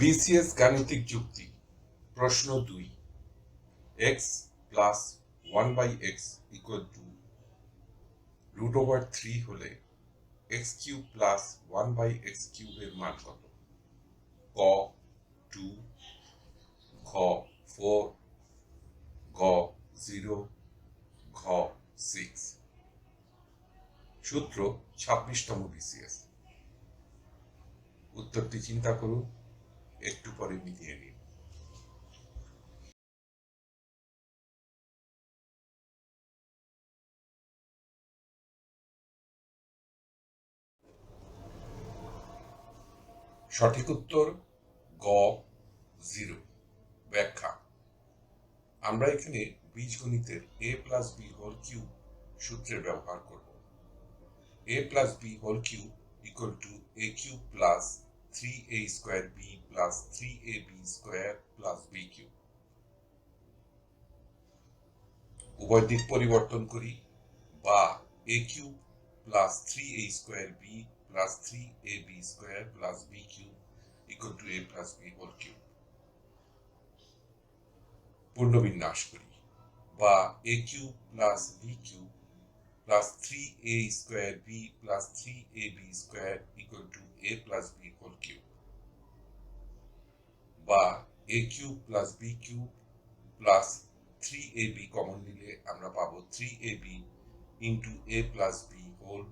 BCS গাণিতিক যুক্তি। প্রশ্ন দুই। X plus one by x equal to root over three হলে x cube plus one by x কিউবের মান কত? ক টু খ ফোর গ জিরো ঘ সিক্স সূত্র ছাব্বিশতম বিসিএস। উত্তরটি চিন্তা করুন। একটু পরে মিলিয়ে নিন। সঠিক উত্তর গ জিরো। ব্যাখ্যা। আমরা এখানে বীজগণিতের a plus b whole cube সূত্রের ব্যবহার করব। A plus b whole cube equal to a cube plus three a square b plus three a b square plus b cube উভয় দিক পরিবর্তন করি, বা a cube plus three a square b plus three a b square plus b cube equal to a plus b whole cube পূর্ণবিন্যাস করি, বা a cube plus b cube plus three a square b plus three a b square equal to a plus b a cube plus b cube plus three a b common নিলে আমরা পাবো three a b into a plus b whole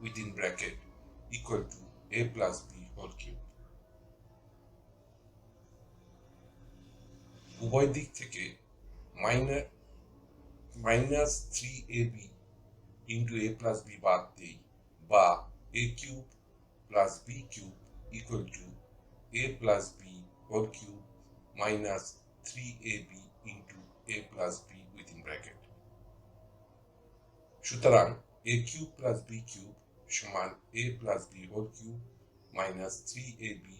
within bracket equal to a plus b whole cube উভয় দিক থেকে minus minus three a b into a plus b বাদ দিই বা a cube plus b cube equal to a plus b whole cube minus three a b into a plus b within bracket সুতরাং a cube plus b cube সমান a plus b whole cube minus three a b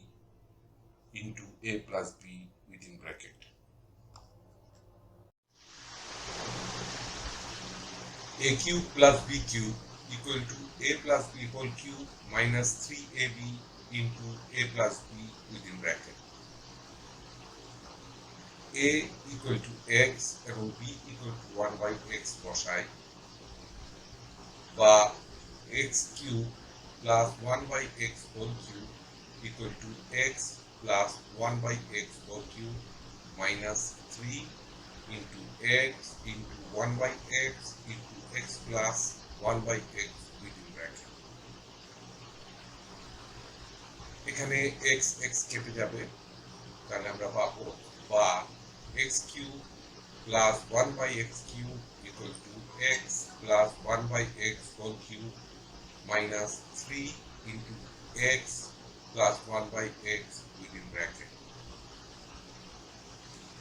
into a plus b within bracket a cube plus b cube equal to a plus b whole cube minus 3ab into a plus b within bracket. a equal to x এবং b equal to 1 by x বসাই বা x cube plus 1 by x whole cube equal to x plus 1 by x whole cube minus 3 into x into 1 by x into x plus 1 by x within bracket. এখানে x x কেটে যাবে তাহলে আমরা পাবো বা x cube plus 1 by x cube equal to x plus 1 by x whole cube minus 3 into x plus 1 by x within bracket.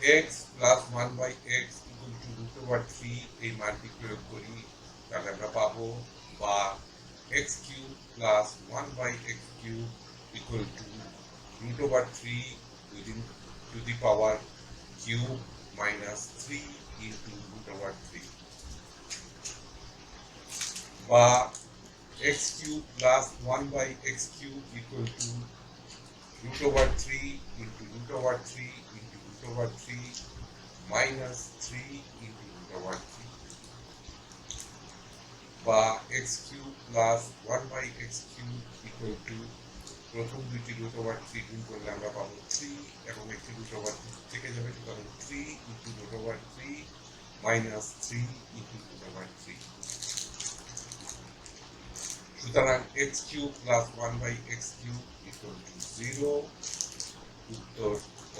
X plus 1 by x equal to root over three এই মানটি প্রয়োগ করি, তাহলে আমরা পাবো বা x cube plus 1 by x cube equal to root over three within to the power cube minus three into root over three বা x cube plus 1 by x cube equal to root over 3 into root over 3 into root over 3 minus 3 into root over 3 বা x cube plus 1 by x cube equal to প্রথম দুইটি root over three গুণ করলে আমরা পাবো three এবং একটি root over থেকে যাবে সুতরাং three into root over three minus three into root over three সুতরাং x cube plus one by x cube equal to zero উত্তর ক।